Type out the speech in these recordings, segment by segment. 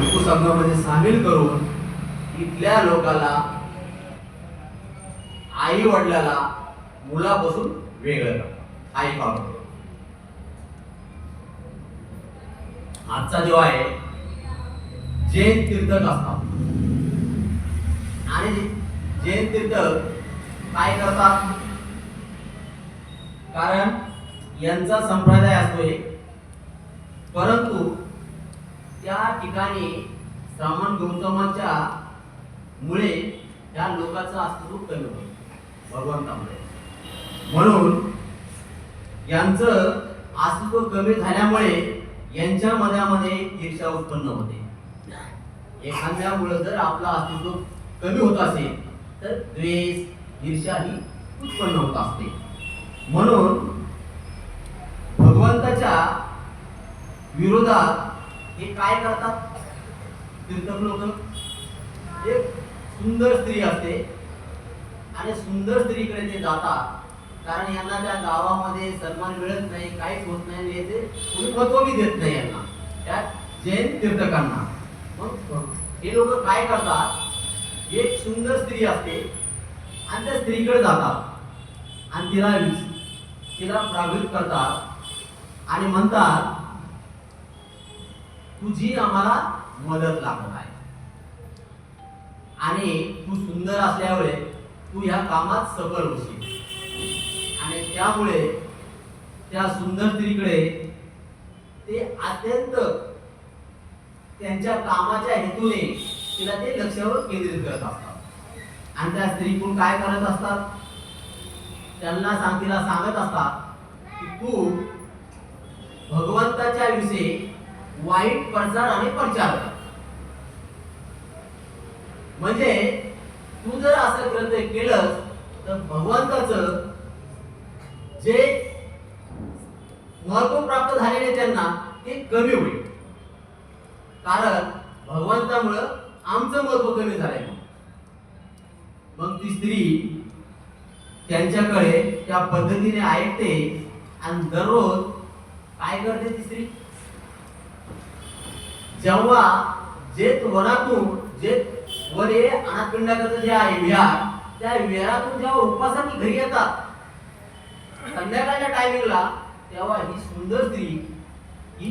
भिक्खू संघामध्ये सामील करून इथल्या लोकाला आई वडिलाला मुलापासून वेगळं करतात. आई पाहून. आजचा जो आहे जैन तीर्थक असतात. आणि जैन तीर्थक काय करतात? कारण यांचा संप्रदाय असतो एक परंतु त्या ठिकाणी श्रावण गौतमाच्या मुळे या लोकांचं अस्तित्व कमी होईल भगवंतामुळे. म्हणून यांचं अस्तित्व कमी झाल्यामुळे यांच्या मनामध्ये ईर्षा उत्पन्न होते. एखाद्यामुळे जर आपलं अस्तित्व कमी होत असेल तर द्वेष ईर्षा ही उत्पन्न होत असते. म्हणून भगवंताच्या विरोधात हे काय करतात? तीर्थक लोक. एक सुंदर स्त्री असते. आणि सुंदर स्त्रीकडे ते जातात. कारण यांना त्या गावामध्ये सन्मान मिळत नाही काहीच होत नाही आणि याचे कोणी महत्त्व बी देत नाही यांना. त्या जैन तीर्थकांना. मग हे लोक काय करतात? एक सुंदर स्त्री असते. आणि त्या स्त्रीकडे जातात. आणि तिला तिला प्रागृत करतात. आणि म्हणतात तुझी आम्हाला मदत लागत आहे. आणि तू सुंदर असल्यामुळे तू ह्या कामात सफल होशील. आणि त्यामुळे त्या सुंदर स्त्रीकडे ते अत्यंत त्यांच्या कामाच्या हेतूने तिला ते लक्षावर केंद्रित करत असतात. आणि त्या स्त्रीकडून काय करत असतात? त्यांना सांग तिला सांगत असतात की तू भगवंताच्या विषयी वाईट प्रचार आणि प्रचार. म्हणजे तू जर असं ग्रंथ केलंस तर भगवंताचं जे महत्त्व प्राप्त झालेले त्यांना ते कमी होईल. कारण भगवंतामुळं आमचं महत्त्व कमी झालंय मग ती स्त्री त्यांच्याकडे त्या पद्धतीने ऐकते आणि दररोज काय करते ती स्त्री? जेव्हा जे वनातून जे वर ये अनाथपिंडाकडचं जे आहे विहार त्या विहारातून जेव्हा उपासाने घरी येतात संध्याकाळच्या टायमिंगला तेव्हा ही सुंदर स्त्री ही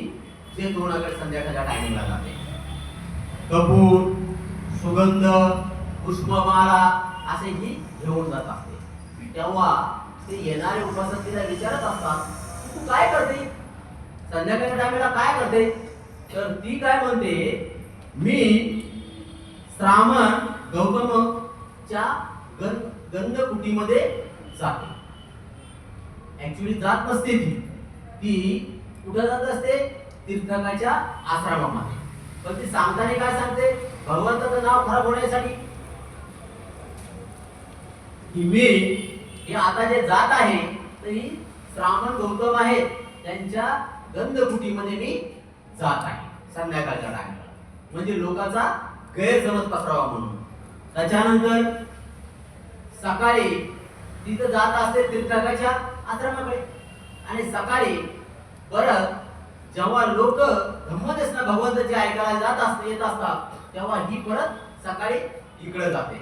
जे दोनाकडे संध्याकाळच्या टायमिंगला जाते. कपूर सुगंध पुष्पमाला असे ही घेऊन जात असते. तेव्हा ते येणारे उपासक तिला विचारत असतात तू काय करते? संध्याकाळच्या टायमिंगला काय करते? तर ती काय म्हणते? मी श्रावण गौतमच्या गं गंधकुटीमध्ये जाते. ऍक्च्युली जात नसते ती. ती कुठं जात असते? तीर्थकाच्या आश्रमामध्ये. पण ती सांगताना काय सांगते? भगवंताचं नाव खराब होण्यासाठी. की मी हे आता जे जात आहे तर ही श्रावण गौतम आहेत. त्यांच्या गंधकुटीमध्ये मी जात आहे. संध्याकाळच्या टायमाला म्हणजे लोकांचा गैरसमज पसरावा म्हणून. त्याच्यानंतर सकाळी तिथं जात असते तीर्थकाच्या आश्रमाकडे. आणि सकाळी परत जेव्हा लोक धम्मदेशना भगवंताचे ऐकायला जात असते येत असतात तेव्हा ही परत सकाळी इकडे जाते.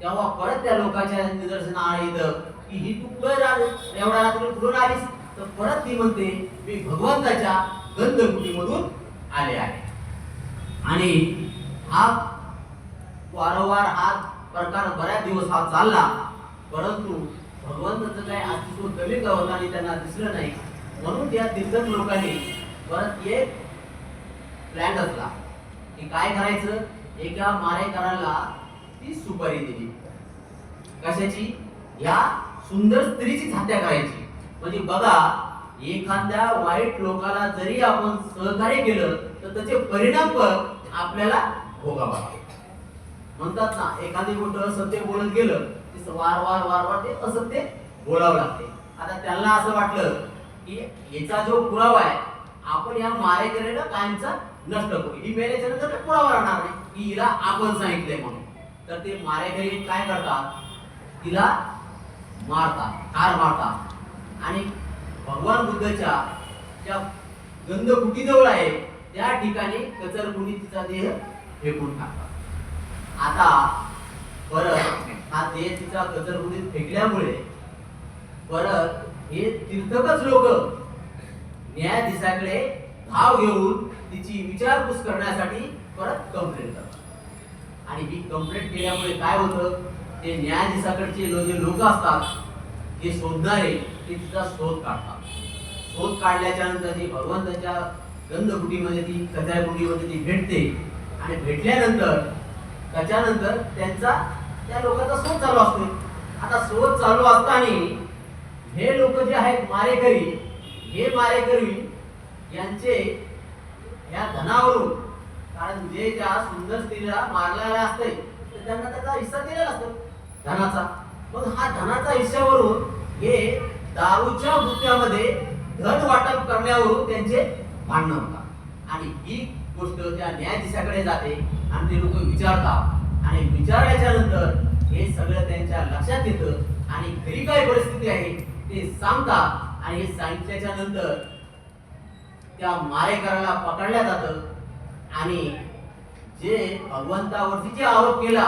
तेव्हा परत त्या लोकांच्या निदर्शना येतं की ही तू कुठे एवढ्या रात्री कुठून आलीस? तर परत ती म्हणते मी भगवंताच्या गंधकुटीमधून आले आहे. आणि हा वारंवार हा प्रकार बऱ्याच दिवस हा चालला परंतु भगवंताचं काय अस्तित्व कमी का आणि त्यांना दिसलं नाही म्हणून त्या दिग्गज लोकांनी परत एक प्लॅन असला की काय करायचं? एका मारेकराला ती सुपारी दिली. कशाची? या सुंदर स्त्रीची हत्या करायची. म्हणजे बघा एखाद्या वाईट लोकाला जरी आपण सहकार्य केलं तर त्याचे परिणाम पण आपल्याला भोगावा म्हणतात ना एखादी गोष्ट असत्य बोलत गेलं ते वार वार वार वार ते असत्य बोलावं लागते. आता त्यांना असं वाटलं की याचा जो पुरावा आहे आपण या मारेकऱ्याला कायमचा नष्ट करू. ही मेल्याच्या नंतर पुरावा राहणार नाही? की हिला आपण सांगितलंय म्हणून. तर ते मारेकरी काय करतात? तिला मारतात ठार मारतात. आणि भगवान बुद्धाच्या ज्या गंधकुटीजवळ आहे त्या ठिकाणी कचरकुंडी तिचा देह फेकून टाकतात आता परत हा देह तिचा कचरकुंडीत फेकल्यामुळे परत हे तीर्थकच लोक न्यायाधीशाकडे धाव घेऊन तिची विचारपूस करण्यासाठी परत कंप्लेंट करतात. आणि ही कंप्लेंट केल्यामुळे काय होतं? ते न्यायाधीशाकडचे जे लोक असतात ते शोधणारे ते तिचा शोध काढतात. शोध काढल्याच्या नंतर ती भगवंताच्या गंधकुटीमध्ये ती कचऱ्याकुटीमध्ये ती भेटते. आणि भेटल्यानंतर त्याच्यानंतर त्यांचा त्या लोकांचा शोध चालू असतो. आता शोध चालू असताना हे लोक जे आहेत मारेकरी हे मारेकरी यांचे या धनावरून कारण जे त्या सुंदर स्त्रीला मारलेला असते तर त्यांना त्याचा हिस्सा दिलेला असतो धनाचा. मग हा धनाचा हिस्सावरून हे दारूच्या गुत्त्यामध्ये धन वाटप करण्यावरून त्यांचे भांडणं होतात. आणि ही गोष्ट त्या न्यायाधीशाकडे जाते आणि ते लोक विचारतात. आणि विचारल्याच्या नंतर हे सगळं त्यांच्या लक्षात येतं आणि घरी काय परिस्थिती आहे ते सांगतात. आणि हे सांगितल्याच्या नंतर त्या मारेकराला पकडल्या जातं. आणि जे भगवंतावरती जे आरोप केला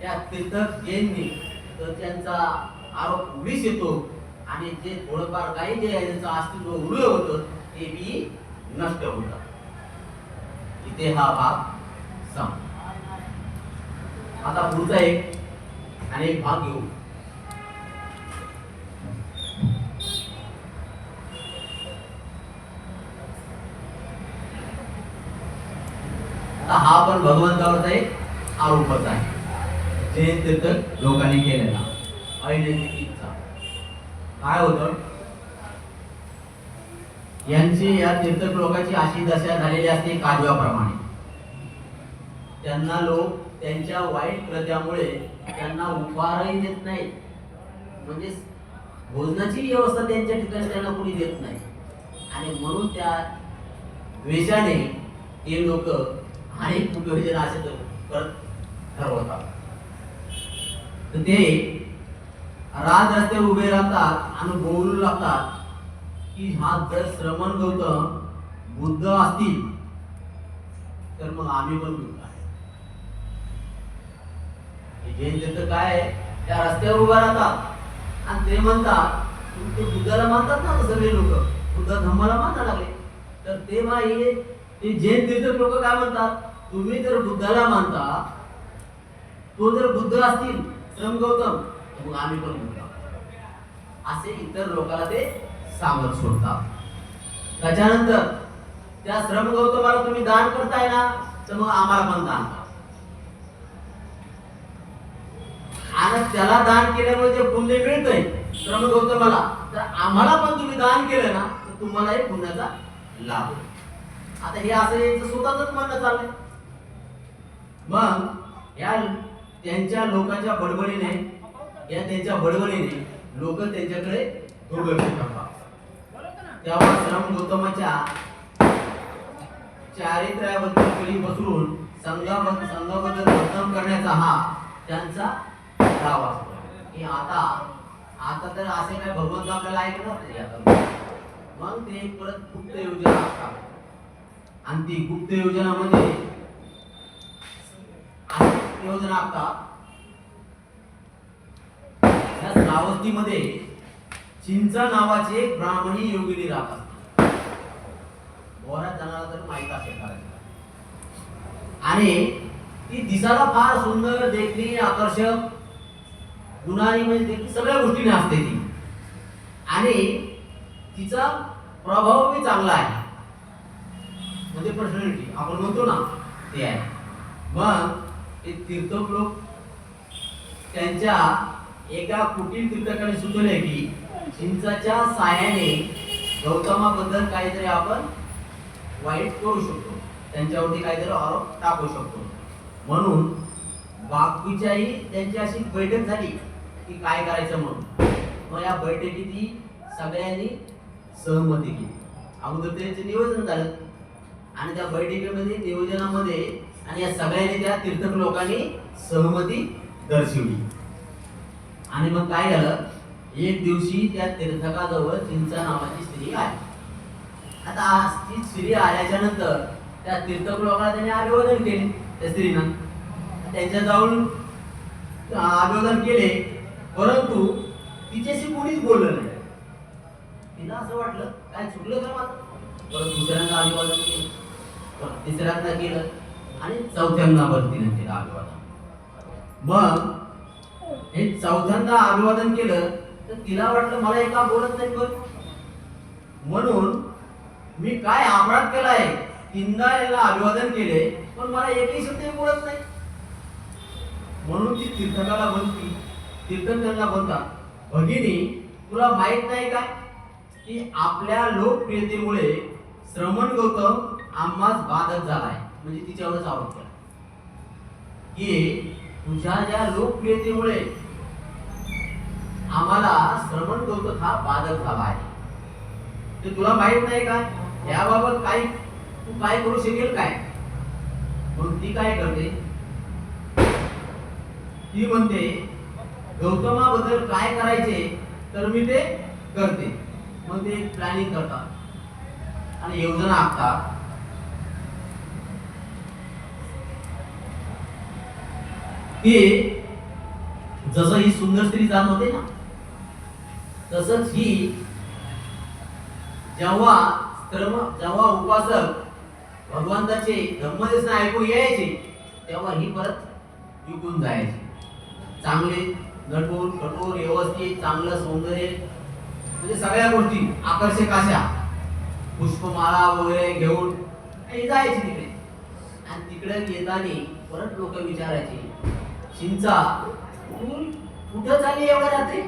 त्या तीर्थक जैनने तर त्यांचा आरोप उडीस येतो. आणि जे थोडंफार काही जे आहे अस्तित्व उरलं होतं ते बी नष्ट होत. इथे हा भाग सम आता पुढचा एक आणि एक भाग घेऊ. हा पण भगवंतावरचा एक आरोपच आहे. जे तीर्थक लोकांनी केलेला. अनैतिकचा काय होतं? यांची या तीर्थक लोकांची अशी दशा झालेली असते काजवाप्रमाणे त्यांना लोक त्यांच्या वाईट कृत्यामुळे त्यांना उपहारही देत नाही म्हणजे भोजनाची व्यवस्था त्यांच्या ठिकाणी त्यांना कोणी देत नाही. आणि म्हणून त्या द्वेषाने ते लोक अनेक उपयोजना असे करत ठरवतात. तर ते राज रस्त्यावर उभे राहतात आणि बोलू लागतात की हा जर श्रमण गौतम बुद्ध असतील तर मग आम्ही पण बुद्ध आहे. जैन काय त्या रस्त्यावर उभा राहतात. आणि ते म्हणतात ते बुद्धाला मानतात ना सगळे लोक? बुद्ध धम्माला माना लागले. तर ते हे ते जैन तीर्थ लोक काय म्हणतात? तुम्ही जर बुद्धाला मानता तो जर बुद्ध असतील श्रम गौतम मग आम्ही पण म्हणतो. असे इतर लोकांना ते सांगत सोडतात. त्याच्यानंतर त्या श्रम गौतमाला तुम्ही दान करताय ना तर मग आम्हाला पण दान आणि त्याला दान केल्यामुळे जे पुण्य मिळतंय श्रम गौतमाला तर आम्हाला पण तुम्ही दान केलं ना तर तुम्हालाही पुण्याचा लाभ होईल. आता हे असं यांचं स्वतःच म्हणणं चाललंय. मग या त्यांच्या लोकांच्या बडबडीने या त्यांच्या बडबडीने लोक त्यांच्याकडे दुर्लक्ष करतात तेव्हा श्रम गौतमाच्या चारित्र्याबद्दल कली पसरून संघाबद्दल संघाबद्दल वर्तन करण्याचा हा त्यांचा डाव असतो. की आता आता तर असे काय भगवंत आपल्याला ऐकणार नाही आता मग ते परत गुप्त योजना असतात आणि ती गुप्त योजनामध्ये म्हणजे योजना आखतात या चिंचा नावाची एक ब्राह्मणी योगिनी राहतात. बोरात जाणारा तर माहीत असेल आणि ती दिसायला फार सुंदर देखणी आकर्षक गुणारी म्हणजे देखणी सगळ्या गोष्टीने असते ती. आणि तिचा प्रभाव बी चांगला आहे. म्हणजे पर्सनॅलिटी आपण म्हणतो ना ते आहे. मग ते तीर्थक लोक त्यांच्या एका कुटील तीर्थकाने सुचवले की चिंचाच्या साह्याने गौतमाबद्दल काहीतरी आपण वाईट करू शकतो. त्यांच्यावरती काहीतरी आरोप टाकू शकतो. म्हणून बाकीच्याही त्यांची अशी बैठक झाली की काय करायचं म्हणून. मग या बैठकीत ही सगळ्यांनी सहमती केली. अगोदर त्यांचे नियोजन झालं. आणि त्या बैठकीमध्ये नियोजनामध्ये आणि या सगळ्यांनी त्या तीर्थक लोकांनी सहमती दर्शवली. आणि मग काय झालं? एक दिवशी त्या तीर्थकाजवळ चिंचा नावाची स्त्री आली. आता आज ती स्त्री आल्याच्यानंतर त्या तीर्थक त्याने अभिवादन केले त्या स्त्रीनं. त्यांच्या जाऊन अभिवादन केले परंतु तिच्याशी कोणीच बोललं नाही. तिला असं वाटलं काय चुकलं का माझं? परत दुसऱ्यांदा अभिवादन केलं. परत तिसऱ्यांदा केलं. आणि चौथ्यांदा परत तिने केलं अभिवादन मग हे चौथ्यांदा अभिवादन केलं तर तिला वाटलं मला एका बोलत नाही पण म्हणून मी काय अपराध केलाय तीनदा याला अभिवादन केले पण मला एकही शब्द बोलत नाही. म्हणून ती तीर्थकाला बनती त्यांना बनतात भगिनी तुला माहीत नाही का की आपल्या लोकप्रियतेमुळे श्रमण गौतम आम्हाच बाधक झालाय? म्हणजे तिच्यावरच आवड केला. की तुझ्या ज्या लोकप्रियतेमुळे आम्हाला श्रवण गौतम हा बाधक झाला आहे. ते तुला माहीत नाही का? याबाबत काय तू काय करू शकेल काय? म्हणून ती काय करते? ती म्हणते गौतमाबद्दल काय करायचे तर मी ते करते. मग ते प्लॅनिंग करतात आणि योजना आखतात की जसं ही सुंदर स्त्री जात होते ना तसंच ही जेव्हा श्रम जेव्हा उपासक भगवंताचे धम्मदेशन ऐकू यायचे तेव्हा ही परत विकून जायचे. चांगले नटोर कठोर व्यवस्थित चांगलं सौंदर्य म्हणजे सगळ्या गोष्टी आकर्षक अशा. पुष्पमाळा वगैरे घेऊन जायचे तिकडे. आणि तिकडे येताना परत लोक विचारायचे चिंचा कुठं चालली एवढ्या रात्री?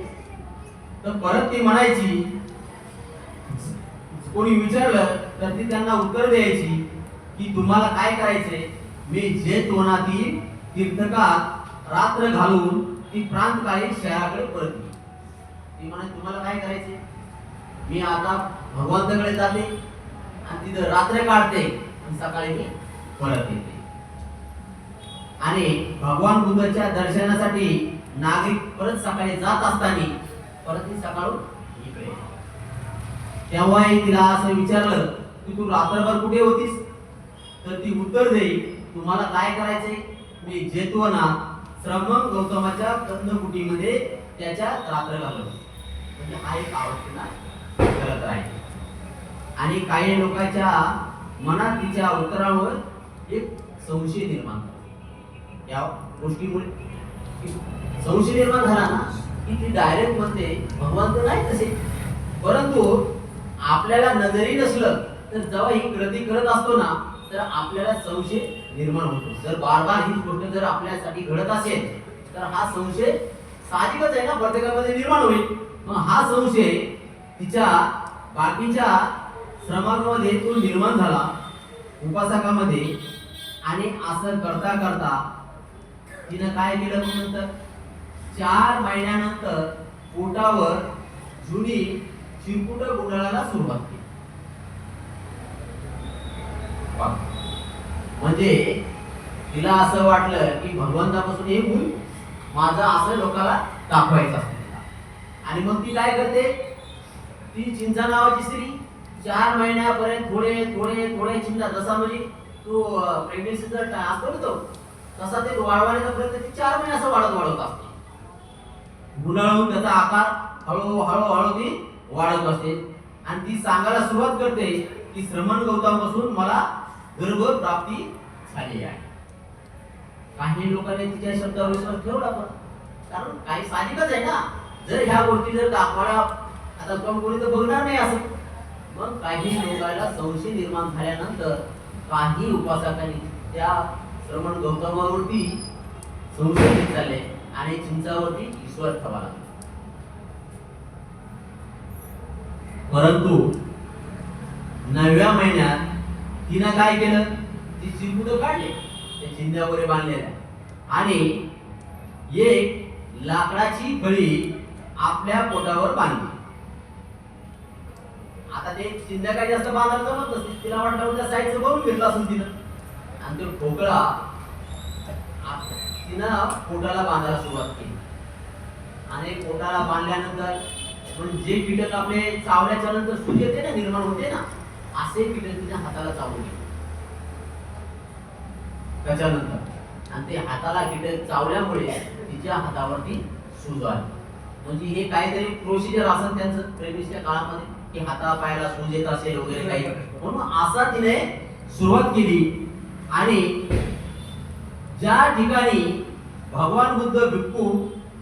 तर परत ती म्हणायची कोणी विचारलं तर ती त्यांना उत्तर द्यायची की तुम्हाला काय करायचे मी जे तोनातील तीर्थकात रात्र घालून ती प्रांतकाळी शहराकडे परत ती म्हणे तुम्हाला काय करायचे मी आता भगवंताकडे जाते आणि तिथं रात्र काढते आणि सकाळी मी परत येते. आणि भगवान बुद्धाच्या दर्शनासाठी नागरिक परत सकाळी जात असताना परत ती सकाळून इकडे तेव्हाही तिला असं विचारलं की तू रात्रभर कुठे होतीस? तर ती उत्तर देईल तुम्हाला काय करायचे मी जेतवना श्रम गौतमाच्या कंदकुटीमध्ये त्याच्या रात्र घालवलं म्हणजे हा एक आवडतीला करत राहील. आणि काही लोकांच्या मनात तिच्या उत्तरावर एक संशय निर्माण या गोष्टीमुळे संशय निर्माण झाला ना? की ती डायरेक्ट म्हणते भगवान तर नाही तसे. परंतु आपल्याला नजरी नसलं तर जेव्हा ही कृती करत असतो ना तर आपल्याला संशय निर्माण होतो. जर बार बार ही गोष्ट जर आपल्यासाठी घडत असेल तर हा संशय साहजिकच आहे ना प्रत्येकामध्ये निर्माण होईल. मग हा संशय तिच्या बाकीच्या श्रमांमध्ये तो निर्माण झाला उपासकामध्ये आणि असं करता करता तिनं काय केलं नंतर? चार महिन्यानंतर पोटावर जुनी चिरकुट गुंडाळायला सुरुवात केली. म्हणजे तिला असं वाटलं की भगवंतापासून हे मूल माझं असं लोकांना दाखवायचं असतं तिला. आणि मग ती काय करते? ती चिंचा नावाची स्त्री चार महिन्यापर्यंत थोडे थोडे थोडे चिंता जसा म्हणजे तो प्रेग्नेसीचा असतो ना तो तसा ते वाढवायचा प्रयत्न ती चार महिने असं वाढत वाढत असतो. गुंडाळून त्याचा आकार हळू हळूहळू ती वाढत असते आणि ती सांगायला सुरुवात करते की श्रमण गौतमापासून मला गर्भ प्राप्ती झाली आहे. काही लोकांनी तिच्या शब्दावर विश्वास ठेवला पण. कारण काही साहजिकच आहे ना. जर ह्या गोष्टी जर दाखवायला आता पण कोणी तर बघणार नाही असं. मग काही लोकांना संशय निर्माण झाल्यानंतर काही उपासकांनी त्या श्रमण गौतमावरती संशय घेत चालले. आणि चिंचावरती ईश्वर ठेवा. परंतु नवव्या महिन्यात तिनं काय केलं? ती चिरकुट काढले. ते चिंध्या वगैरे बांधलेल्या आणि एक लाकडाची फळी आपल्या पोटावर बांधली. आता ते चिंध्या काही जास्त बांधायला जमत नसते तिला वाटलं त्या साईडचं बघून घेतलं असून तिनं. आणि तो ठोकळा तिनं पोटाला बांधायला सुरुवात केली. आणि पोटाला बांधल्यानंतर पण जे कीटक आपले चावल्याच्या नंतर सूज येते ना निर्माण होते ना असे कीटक तिच्या हाताला चावून गेले. त्याच्यानंतर. आणि ते हाताला कीटक चावल्यामुळे तिच्या हातावरती सूज आली. म्हणजे हे काहीतरी प्रोसिजर असेल त्यांचं प्रेग्नेन्सीच्या काळामध्ये की हाता पायाला सूज येत असेल वगैरे काही. म्हणून असा तिने सुरुवात केली. आणि ज्या ठिकाणी भगवान बुद्ध भिक्खू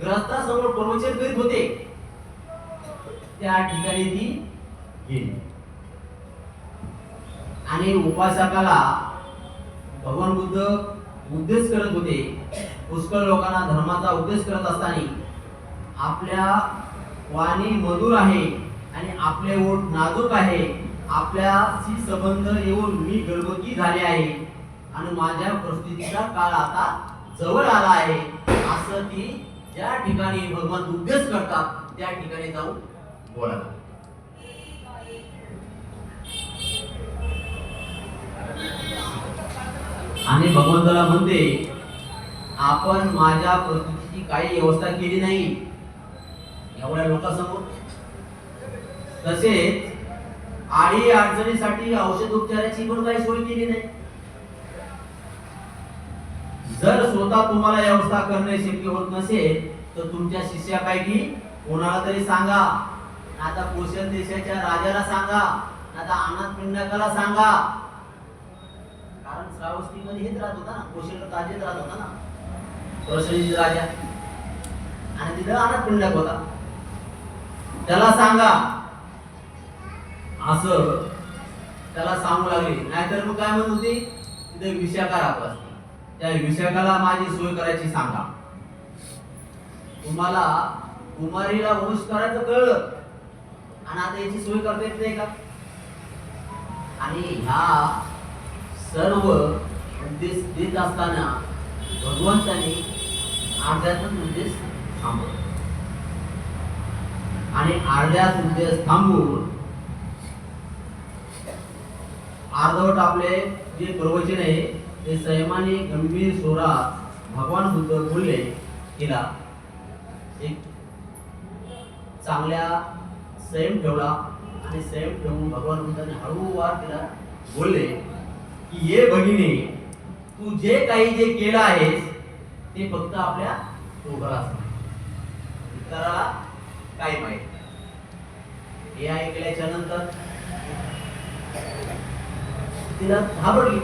ग्रस्तासमोर प्रवचन करीत होते त्या ठिकाणी ती गेली. आणि उपासकाला भगवान बुद्ध उद्देश करत होते पुष्कळ लोकांना धर्माचा उद्देश करत असताना आपल्या वाणी मधुर आहे आणि आपले ओठ नाजूक आहे आपल्याशी संबंध येऊन मी गर्भवती झाले आहे. आणि माझ्या परिस्थितीचा काळ आता जवळ आला आहे. असं ती ज्या ठिकाणी भगवान उद्देश करतात त्या ठिकाणी जाऊन बोलायला आणि भगवंताला म्हणते आपण माझ्या प्रस्तुतीची काही व्यवस्था केली नाही. एवढ्या लोकांसमोर. तसेच आडी अडचणीसाठी औषध उपचाराची पण काही सोय केली नाही. जर स्वतः तुम्हाला व्यवस्था करणे शक्य होत नसेल तर तुमच्या शिष्यापैकी कोणाला तरी सांगा. आता कोशल देशाच्या राजाला सांगा आता अनाथ पिंडकाला सांगा. कारण श्रावस्तीमध्ये हेच राहत होता ना कोशल राजेच राहत होता ना. कोशलजी राजा. आणि तिथं अनाथ पिंडक होता. त्याला सांगा. असं. त्याला सांगू लागले. नाहीतर मग काय म्हणत होती? तिथे विशाखा राहत असते त्या विषयकाला माझी सोय करायची सांगा. तुम्हाला कुमारीला वंश करायचं कळलं. आणि आता याची सोय करता येत नाही का? आणि ह्या सर्व उद्देश देत असताना भगवंताने अर्ध्यातच उद्देश थांबवला. आणि अर्ध्यात उद्देश थांबून अर्धवट आपले जे प्रवचन आहे ते संयमाने गंभीर स्वरात भगवान बुद्ध बोलले तिला एक चांगल्या संयम ठेवला आणि संयम ठेवून भगवान बुद्धाने हळूवार तिला बोलले की ये भगिनी तू जे काही जे केलं आहेस ते फक्त आपल्या दोघालाच इतराला काय माहीत? हे ऐकल्याच्या नंतर तिला घाबरली.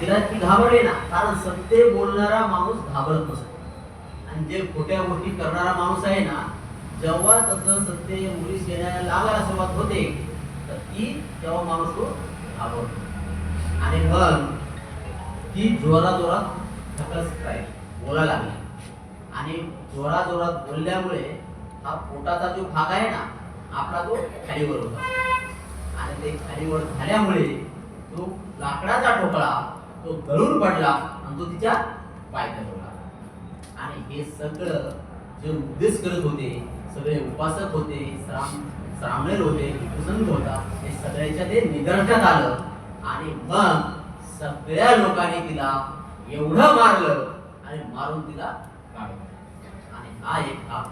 तिला ती घाबरली ना कारण सत्य बोलणारा माणूस घाबरत नसतो आणि जे खोट्या गोष्टी करणारा माणूस आहे ना जेव्हा तसं सत्य मुलीस येण्याला लागायला सुरुवात होते तर ती तेव्हा माणूस तो घाबरतो. आणि मग ती जोरा जोरात ढकलत राहील बोलायला लागली. आणि जोरा जोरात बोलल्यामुळे हा पोटाचा जो भाग आहे ना आपला तो खालीवर होता. आणि ते खालीवर झाल्यामुळे तो लाकडाचा ठोकळा तो गळून पडला आणि तो तिच्या पाय होता आणि हे सगळं जे उपदेश करत होते सगळे उपासक होते श्राम श्रामणेर होते प्रसंग होता हे सगळ्याच्या ते निदर्शनात आलं. आणि मग सगळ्या लोकांनी तिला एवढं मारलं आणि मारून तिला काढलं आणि हा एक हा